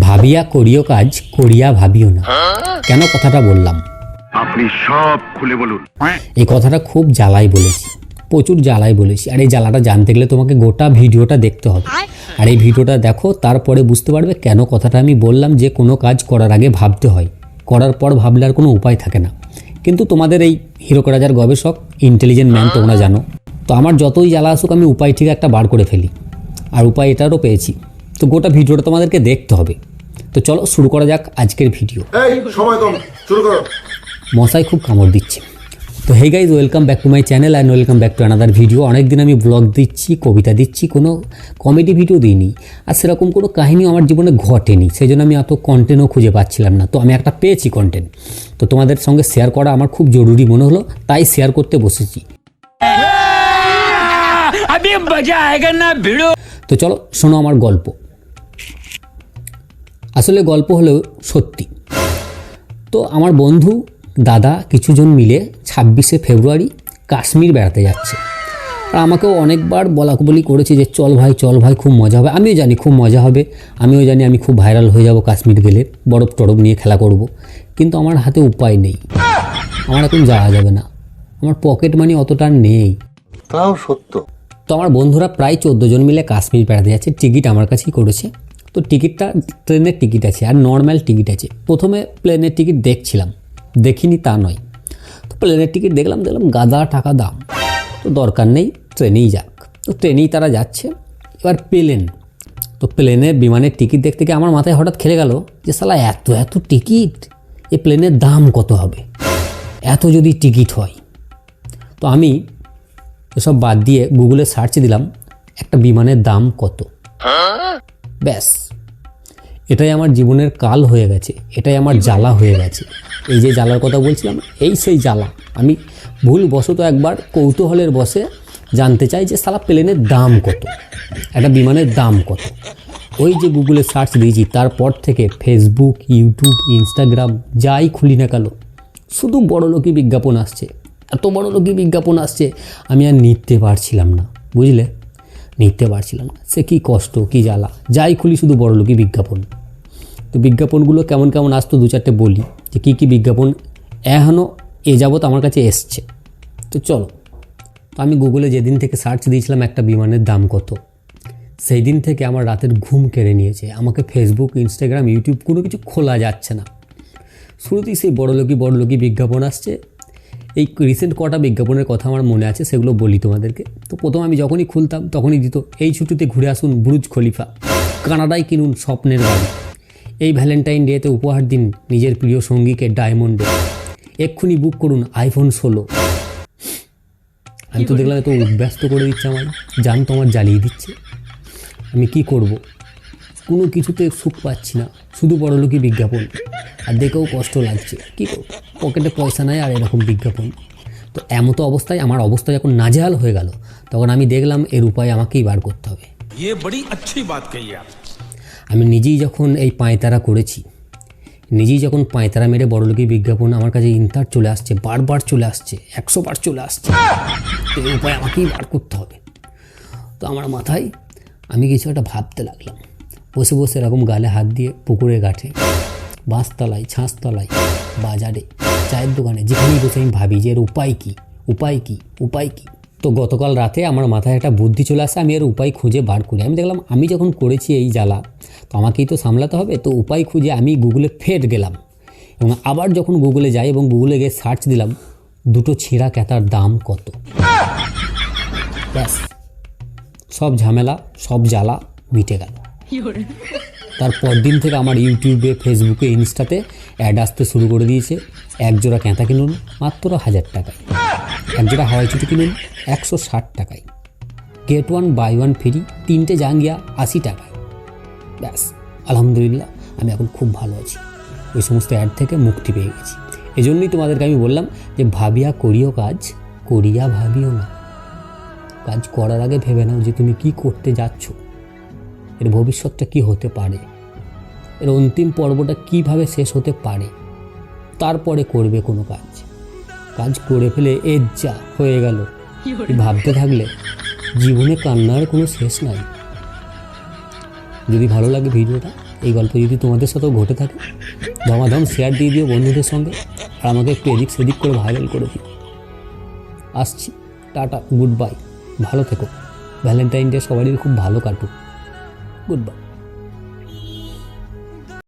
ভাবিয়া করিও কাজ করিয়া ভাবিও না। কেন কথাটা বললাম? আপনি সব খুলে বলুন। এই কথাটা খুব জ্বালাই বলেছি। প্রচুর জ্বালাই বলেছি। আর এই জ্বালাটা জানতে গেলে তোমাকে গোটা ভিডিওটা দেখতে হবে। আর এই ভিডিওটা দেখো তারপরে বুঝতে পারবে কেন কথাটা আমি বললাম যে কোনো কাজ করার আগে ভাবতে হয়। করার পর ভাবলে আর কোনো উপায় থাকে না। কিন্তু তোমাদের এই হিরো রাজার গবেষক ইন্টেলিজেন্ট ম্যান তোমরা জানো। তো আমার যতই জ্বালা আসুক আমি উপায় ঠিক একটা বার করে ফেলি। আর উপায় এটারও পেয়েছি। তো গোটা ভিডিওটা তোমাদেরকে দেখতে হবে। তো চলো শুরু করা যাক আজকের ভিডিও। মশাই খুব কামড় দিচ্ছে। তো hey guys welcome back to my channel and welcome back to another video অনেক দিন আমি ব্লগ দিচ্ছি কবিতা দিচ্ছি কোনো কমেডি ভিডিও দিইনি। আর সেরকম কোনো কাহিনী আমার জীবনে ঘটেনি। সেই জন্য আমি অত কন্টেন্টও খুঁজে পাচ্ছিলাম না। তো আমি একটা পেয়েছি কন্টেন্ট তো তোমাদের সঙ্গে শেয়ার করা আমার খুব জরুরি মনে হলো তাই শেয়ার করতে বসেছি। তো চলো শোনো আমার গল্প। আসলে গল্প হলেও সত্যি। তো আমার বন্ধু দাদা কিছুজন মিলে ছাব্বিশে ফেব্রুয়ারি কাশ্মীর বেড়াতে যাচ্ছে। আর আমাকেও অনেকবার বলা বলি করেছে যে চল ভাই চল ভাই খুব মজা হবে। আমিও জানি খুব মজা হবে। আমিও জানি আমি খুব ভাইরাল হয়ে যাব কাশ্মীর গেলে বরফ টরফ নিয়ে খেলা করব। কিন্তু আমার হাতে উপায় নেই। আমার এখন যাওয়া যাবে না। আমার পকেট মানি অতটা নেই। তাও সত্য। তো আমার বন্ধুরা প্রায় চোদ্দ জন মিলে কাশ্মীর বেড়াতে যাচ্ছে। টিকিট আমার কাছেই করেছে। তো টিকিটটা ট্রেনের টিকিট আছে আর নর্মাল টিকিট আছে। প্রথমে প্লেনের টিকিট দেখছিলাম দেখিনি তা নয়। তো প্লেনের টিকিট দেখলাম দেখলাম গাদা টাকা দাম। তো দরকার নেই ট্রেনেই যাক। তো ট্রেনেই তারা যাচ্ছে এবার প্লেন। তো প্লেনে বিমানের টিকিট দেখতে গিয়ে আমার মাথায় হঠাৎ খেলে গেল যে সালা এত এত টিকিট? এ প্লেনের দাম কত হবে? এত যদি টিকিট হয়? তো আমি এসব বাদ দিয়ে গুগলে সার্চ দিলাম একটা বিমানের দাম কত। ব্যাস। এটাই আমার জীবনের কাল হয়ে গেছে, এটাই আমার জ্বালা হয়ে গেছে। এই যে জ্বালার কথা বলছিলাম, এই সেই জ্বালা। আমি ভুল বশত একবার কৌতূহলের বসে জানতে চাই যে সালা প্লেনের দাম কত, একটা বিমানের দাম কত। ওই যে গুগলে সার্চ দিয়েছি, তারপর থেকে ফেসবুক, ইউটিউব, ইনস্টাগ্রাম, যাই খুলি না কেন, শুধু বড়লোকি বিজ্ঞাপন আসছে। এত বড়লোকি বিজ্ঞাপন আসছে, আমি আর নিতে পারছিলাম না, বুঝলে? নিতে পারছিলাম না। সে কী কষ্ট, কি জ্বালা, যাই খুলি শুধু বড়লোকি বিজ্ঞাপন। তো বিজ্ঞাপনগুলো কেমন কেমন আসতো দু চারটে বলি যে কী কী বিজ্ঞাপন এখনও এ যাবৎ আমার কাছে এসছে। তো চলো, তো আমি গুগলে যেদিন থেকে সার্চ দিয়েছিলাম একটা বিমানের দাম কত সেই দিন থেকে আমার রাতের ঘুম কেড়ে নিয়েছে। আমাকে ফেসবুক ইনস্টাগ্রাম ইউটিউব কোনো কিছু খোলা যাচ্ছে না। শুরুতেই সেই বড়লোকি বড়লোকি বিজ্ঞাপন আসছে এই রিসেন্ট কটা বিজ্ঞাপনের কথা আমার মনে আছে, সেগুলো বলি তোমাদেরকে। তো প্রথম আমি যখনই খুলতাম, তখনই দিত, এই ছুটিতে ঘুরে আসুন বুরুজ খলিফা, কানাডায় কিনুন স্বপ্নের বাড়ি। এই ভ্যালেন্টাইন ডেতে উপহার দিন নিজের প্রিয় সঙ্গীকে ডায়মন্ডে এক্ষুনি বুক করুন আইফোন ষোলো। আমি তো দেখলাম এত ব্যস্ত করে দিচ্ছে আমার জান তো আমার জ্বালিয়ে দিচ্ছে। আমি কি করব? কোনো কিছুতে সুখ পাচ্ছি না, শুধু বড়লোকি বিজ্ঞাপন। আর দেখেও কষ্ট লাগছে। কী করব? পকেটে পয়সা নাই আর এরকম বিজ্ঞাপন। তো এমতো অবস্থায় আমার অবস্থা যখন নাজেহাল হয়ে গেল তখন আমি দেখলাম এর উপায় আমাকেই বার করতে হবে। আমি নিজেই যখন এই পাঁয়তারা করেছি নিজেই যখন পাঁয়তারা মেরে বড়লোকের বিজ্ঞাপন আমার কাছে ইন্টার চলে আসছে বারবার চলে আসছে একশো বার চলে আসছে এই উপায় আমাকেই বার করতে হবে। তো আমার মাথায় আমি কিছু একটা ভাবতে লাগলাম। বসে বসে এরকম গালে হাত দিয়ে পুকুরে গাঠে বাঁশতলায় ছাঁচতলায়, বাজারে, চায়ের দোকানে, যেখানেই বসে আমি ভাবি যে এর উপায় কী? উপায় কী? উপায় কী? তো গতকাল রাতে আমার মাথায় একটা বুদ্ধি চলে আসে, আমি এর উপায় খুঁজে বার করি। আমি দেখলাম, আমি যখন করেছি এই জ্বালা, তো আমাকেই তো সামলাতে হবে, তো উপায় খুঁজে আমি গুগলে ফের গেলাম। এবং আবার যখন গুগলে যাই এবং গুগলে গিয়ে সার্চ দিলাম, দুটো ছেঁড়া ক্যাতার দাম কত? ব্যাস, সব ঝামেলা, সব জ্বালা মিটে গেল। তারপর দিন থেকে আমার ইউটিউবে, ফেসবুকে, ইনস্টাতে অ্যাড আসতে শুরু করে দিয়েছে। এক জোড়া ক্যাঁথা কিনুন, মাত্র হাজার টাকায়। এক জোড়া হাওয়াই ছুটি কিনুন, একশো ষাট টাকায়। Get one buy one free তিনটে জাঙ্গিয়া, আশি টাকায়। ব্যাস, আলহামদুলিল্লাহ, আমি এখন খুব ভালো আছি। ওই সমস্ত অ্যাড থেকে মুক্তি পেয়ে গেছি। এজন্যই তোমাদেরকে আমি বললাম যে, ভাবিয়া করিও কাজ, করিয়া ভাবিও না। কাজ করার আগে ভেবে নাও যে, তুমি কি করতে যাচ্ছ। এর ভবিষ্যৎটা কি হতে পারে? এর অন্তিম পর্বটা কীভাবে শেষ হতে পারে? তারপরে করবে কোনো কাজ। কাজ করে ফেলে এর যা হয়ে গেল। ভাবতে থাকলে জীবনে কান্নার কোনো শেষ নাই। যদি ভালো লাগে ভিডিওটা এই গল্প যদি তোমাদের সাথেও ঘটে থাকে ধমাধম শেয়ার দিয়ে দিও বন্ধুদের সঙ্গে আর আমাকে একটু এদিক সেদিক করে ভাইরাল করে দিও। আসছি টাটা গুড বাই ভালো থেকো। ভ্যালেন্টাইন ডে সবারই খুব ভালো কাটুক। Good bye